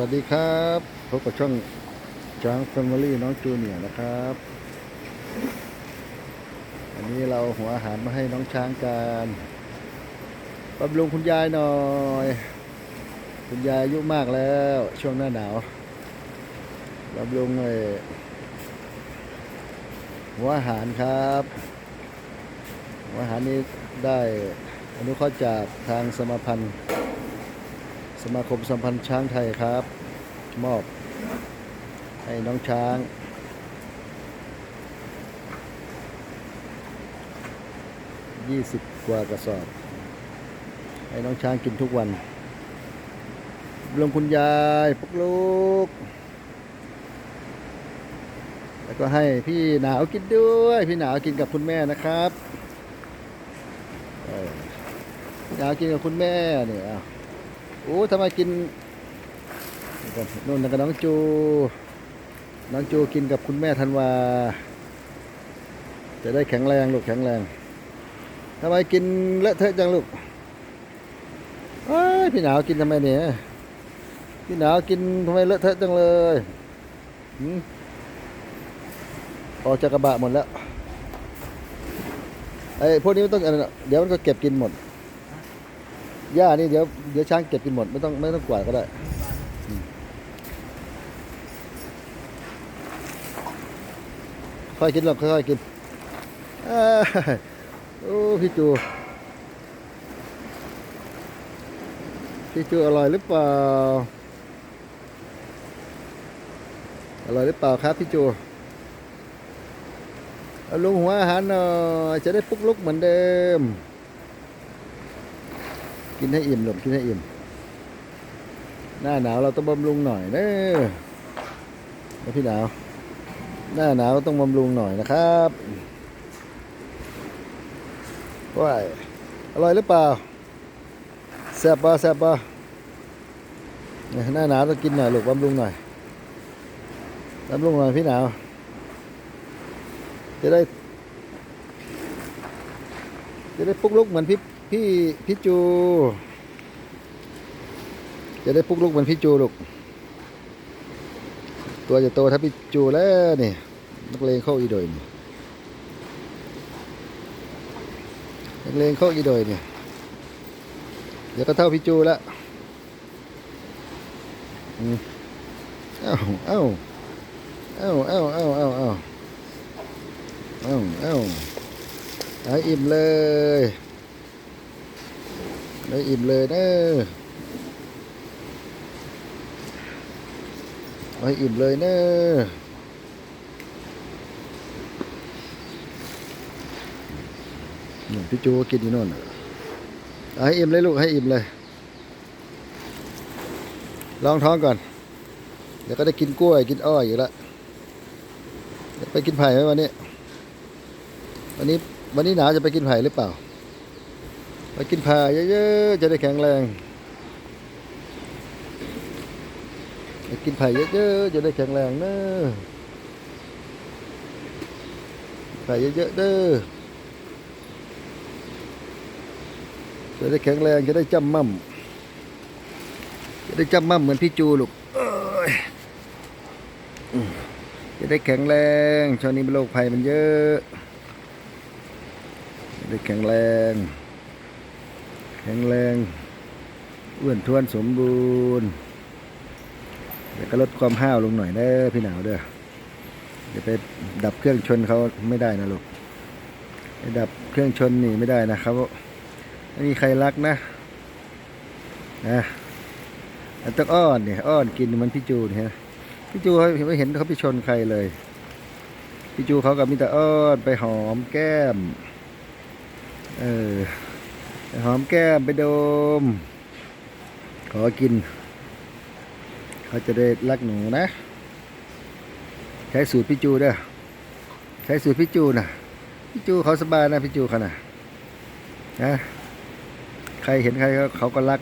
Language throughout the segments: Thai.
วัสดีครับพบกับช่องช้างแฟมิลี่น้องจูเนียร์นะครับ อันนี้เราหัวอาหารมาให้น้องช้างกันบำรุงคุณยายหน่อย คุณยายอายุมากแล้ว ช่วงหน้าหนาวบำรุงเลยหัวอาหารครับ หัวอาหารนี้ได้อนุเคราะห์จากทางสมาพันธ์ สมาคมสัมพันธ์ช้างไทยครับ มอบให้น้องช้าง20กว่ากระสอบ ให้น้องช้างกินทุกวันลงคุณยายปุกลูก แล้วก็ให้พี่หนาวกินด้วย พี่หนาวกินกับคุณแม่นะครับพี่หนาวกินกับคุณแม่เนี่ย โอ้ทำไมกินนู่นกับน้องจู น้องจูกินกับคุณแม่ธันวา จะได้แข็งแรงลูกแข็งแรงทำไมกินเลอะเทอะจังลูกเอ้ยพี่หนาวกินทำไมเนี่ยพี่หนาวกินทำไมเลอะเทอะจังเลยออกจากกระบะหมดแล้วไอ้พวกนี้ไม่ต้องอะไรหรอกเดี๋ยวมันก็เก็บกินหมด หญ้านี่เดี๋ยวเดี๋ยวช้างเก็บกินหมดไม่ต้องไม่ต้องกวาดก็ได้ค่อยกินหรอกค่อยๆกินโอ้พี่จูพี่จูอร่อยหรือเปล่าอร่อยหรือเปล่าครับพี่จูเอาลงหัวอาหารหน่อยจะได้ปุกลุกเหมือนเดิม กินให้อิ่มหลบกินให้อิ่ม หน้าหนาวเราต้องบำรุงหน่อยเนอะพี่หนาว หน้าหนาวต้องบำรุงหน่อยนะครับว้ายอร่อยหรือเปล่าแซ่บปะแซ่บปะหน้าหนาวต้องกินหน่อยลูกบำรุงหน่อยบำรุงหน่อยพี่หนาว จะได้ จะได้ปุกลุกเหมือนพี่ พี่พี่จู จะได้ปุกลุกเหมือนพี่จูลูก ตัวจะโตถ้าพี่จูแล้วนี่นักเลงเข้าอีโดยนี่นักเลงเข้าอีโดยนี่เดี๋ยวก็เท่าพี่จูแล้วเอ้าเอ้าเอ้าเอ้าเอ้าเอ้าเอ้าเอ้าเอ้าอิ่มเลย ได้อิ่มเลยเด้อเอาให้อิ่มเลยเด้อนี่พี่จูกินอยู่โน่นให้อิ่มเลยลูกให้อิ่มเลย ลองท้องก่อน เดี๋ยวก็ได้กินกล้วยกินอ้อยอยู่ล้วเดี๋ยวไปกินไผ่ไหมวันนี้ วันนี้วันนี้หนาวจะไปกินไผ่หรือเปล่า ไปกินผ่าเยอะๆจะได้แข็งแรงไปกินผ่เยอะๆจะได้แข็งแรงเนอะไผ่เยอะๆเด้อจะได้แข็งแรงจะได้จำมั่มจะได้จำมั่มเหมือนพี่จูลูกจะได้แข็งแรงช่วงนี้โรคภัยมันเยอะ จะได้แข็งแรง แข็งแรงอ้วนท้วนสมบูรณ์เดี๋ยวก็ลดความห้าวลงหน่อยเด้พี่หนาวเด้อเดี๋ยวไปดับเครื่องชนเขาไม่ได้นะลูกไปดับเครื่องชนนี่ไม่ได้นะครับไม่มีใครรักนะนะอันต้องอ้อนเนี่ยอ้อนกินมันพี่จูเนี่ยพี่จูเขาไม่เห็นเขาไปชนใครเลยพี่จูเขากับมิตรอ้อนไปหอมแก้ม เออ หอมแก้มไปดม ขอกิน เขาจะได้รักหนูนะ ใช้สูตรพี่จูเด้อใช้สูตรพี่จูนะพี่จูเขาสบายนะพี่จูเขานะนะใครเห็นใครเขาก็รัก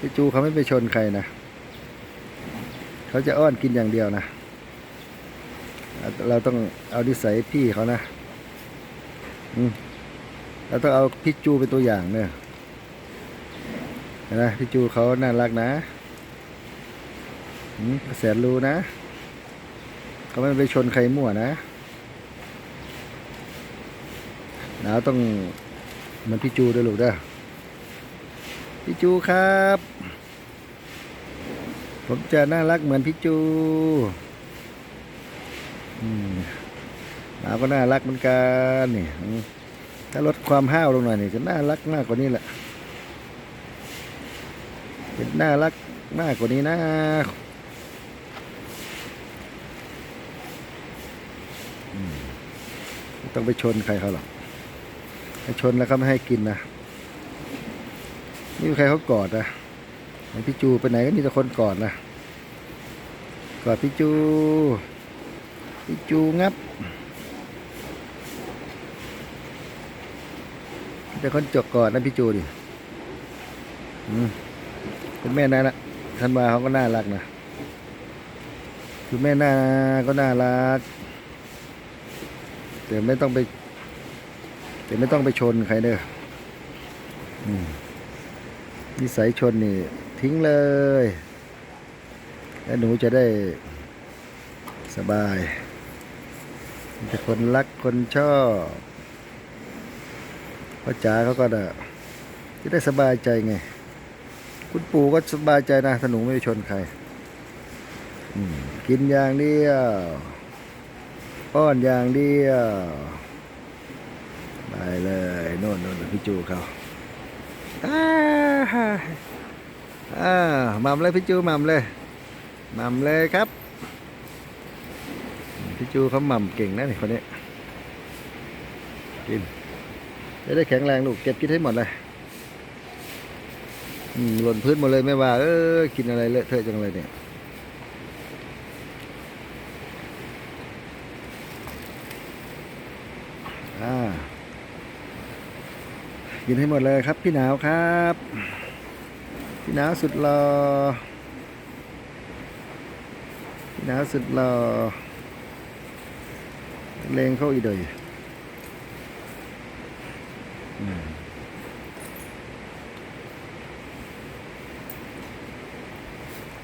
พี่จูเขาไม่ไปชนใครนะเขาจะอ้อนกินอย่างเดียวนะ เราต้องเอานิสัยพี่เขานะ อืม เราต้องเอาพี่จูเป็นตัวอย่างเนี่ยนไหมพี่จูเขาน่ารักนะแสนรู้นะเขาไม่ไปชนใครมั่วนะหนาวต้องมันพี่จูด้วยลูกเด้อพี่จูครับ ผมจะน่ารักเหมือนพี่จูอืมหนาวก็น่ารักเหมือนกันนี่ ถ้าลดความห้าวลงหน่อยนี่จะน่ารักมากกว่านี้แหละเป็นน่ารักมากกว่านี้นะต้องไปชนใครเขาหรอกถ้ชนแล้วเขาไม่ให้กินนะนี่ใครเขากอดนะอ้พี่จูไปไหนก็มีแต่คนกอดนะกอดพี่จูพี่จูงับ มีแต่คนจกกอดนะพี่จูดิคุณแม่น่ารักท่านมาเขาก็น่ารักนะคุณแม่น่าก็น่ารักแต่ไม่ต้องไปแต่ไม่ต้องไปชนใครเด้อนิสัยชนนี่ ทิ้งเลย แล้วหนูจะได้สบายมีแต่คนรักคนชอบ พ่อจ๋าเขาก็จะได้สบายใจไง คุณปู่ก็สบายใจนะถ้าหนูไม่ชนใครกินอย่างเดียวป้อนอย่างเดียวได้เลยโน่นโน่นพี่จูเขาอ้าอ่าหม่ำเลยพี่จูหม่ำเลยหม่ำเลยครับพี่จูเขาหม่ำเก่งนะนี่คนนี้กิน จะได้แข็งแรงลูกเก็บกินให้หมดเลยหล่นพื้นหมดเลยไม่ว่า เออกินอะไรเลอะเทอะจังเลยเนี่ยกินให้หมดเลยครับ พี่หนาวครับ พี่หนาวสุดรอพี่หนาวสุดรอเลงเข้าอีเดยอืม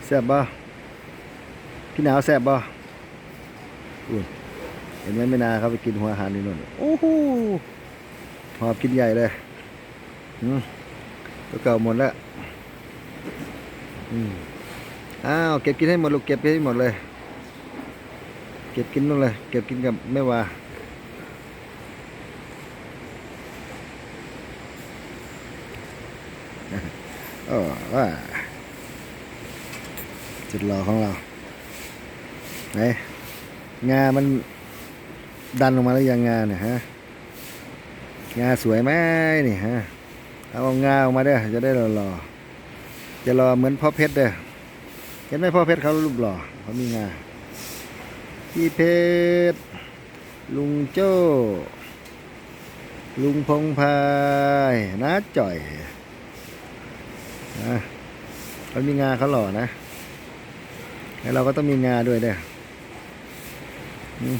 แซ่บบ่พี่หนาวแซ่บบ่อุ้ยเห็นไหมไม่นาเขาไปกินหัวอาหารนี่นู่นโอ้โหหอบกินใหญ่เลยอืมตัวเก่าหมดแล้วอืมอ้าวเก็บกินให้หมดลูกเก็บให้หมดเลย เก็บกินนู่นเลย เก็บกินกับแม่วา อ้ว่าจุดรอของเราไหนงามันดันออกมาแล้วยังงาเนี่ยฮะงาสวยไหมนี่ฮะเอางาออกมาเด้อจะได้รอรอๆจะรอเหมือนพ่อเพชรเด้อเห็นไหมพ่อเพชรเขารูปหล่อเขามีงาพี่เพชรลุงโจ้ ลุงพงพายน้าจ่อย นะเขามีงาเขาหล่อนะแล้วเราก็ต้องมีงาด้วยเด้ออืม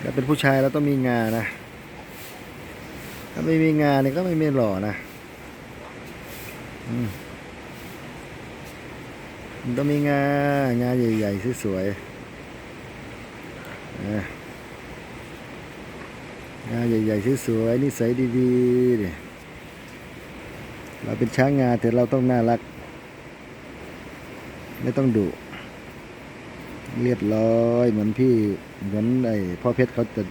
แต่เป็นผู้ชายเราต้องมีงานนะถ้าไม่มีงานเนี่ยก็ไม่ไม่หล่อนะอืมมันต้องมีงานงานใหญ่ๆสวยๆงานใหญ่ๆสวยๆนิสัยดีๆเนี่ย เราเป็นช้างงานแต่เราต้องน่ารัก ไม่ต้องดุเรียบร้อยเหมือนพี่เหมือนไอ้พ่อเพชรเขาจะ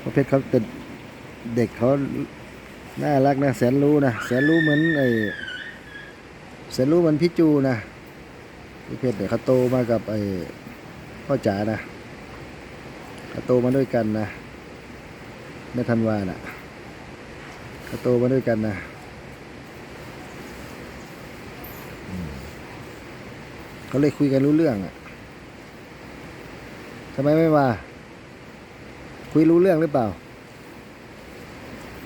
พ่อเพชรเขาจะเด็กเขาน่ารักนะแสนรู้นะแสนรู้เหมือนไอ้แสนรู้เหมือนพี่จูนะพี่เพชรเด็กเขาโตมากับไอ้พ่อจ๋านะเขาโตมาด้วยกันนะแม่ธันวาน่ะเขาโตมาด้วยกันนะอืม เขาเลยคุยกันรู้เรื่องอะทำไมไม่มาคุยรู้เรื่องหรือเปล่า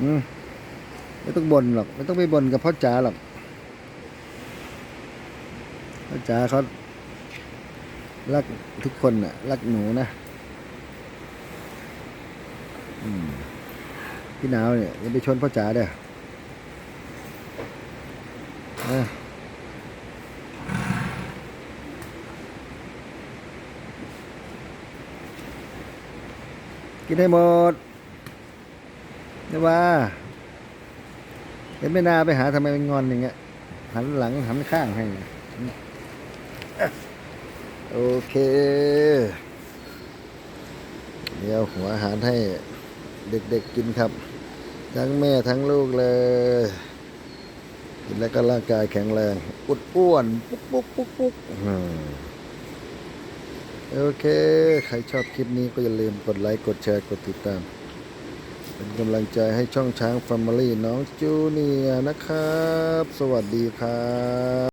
อืมไม่ต้องบ่นหรอก ไม่ต้องไปบ่นกับพ่อจ๋าหรอกพ่อจ๋าเขารักทุกคนน่ะ รักหนูนะอืมพี่หนาวเนี่ยอย่าไปชนพ่อจ๋าเด้อ กินให้หมดนี่ว่าเห็นไม่น่าไปหาทำไมมันงอนอย่างเงี้ยหันหลังหันข้างให้โอเค เดี๋ยวหัวอาหารให้เด็กๆกินครับ ทั้งแม่ทั้งลูกเลยกินแล้วก็ร่างกายแข็งแรง อุดอ้วน ปุ๊กปุ๊กปุ๊กปุ๊ก โอเค ใครชอบคลิปนี้ก็อย่าลืมกดไลค์ กดแชร์ กดติดตาม เป็นกำลังใจให้ช่องช้างฟาร์มลี่น้องจูเนียนะครับ สวัสดีครับ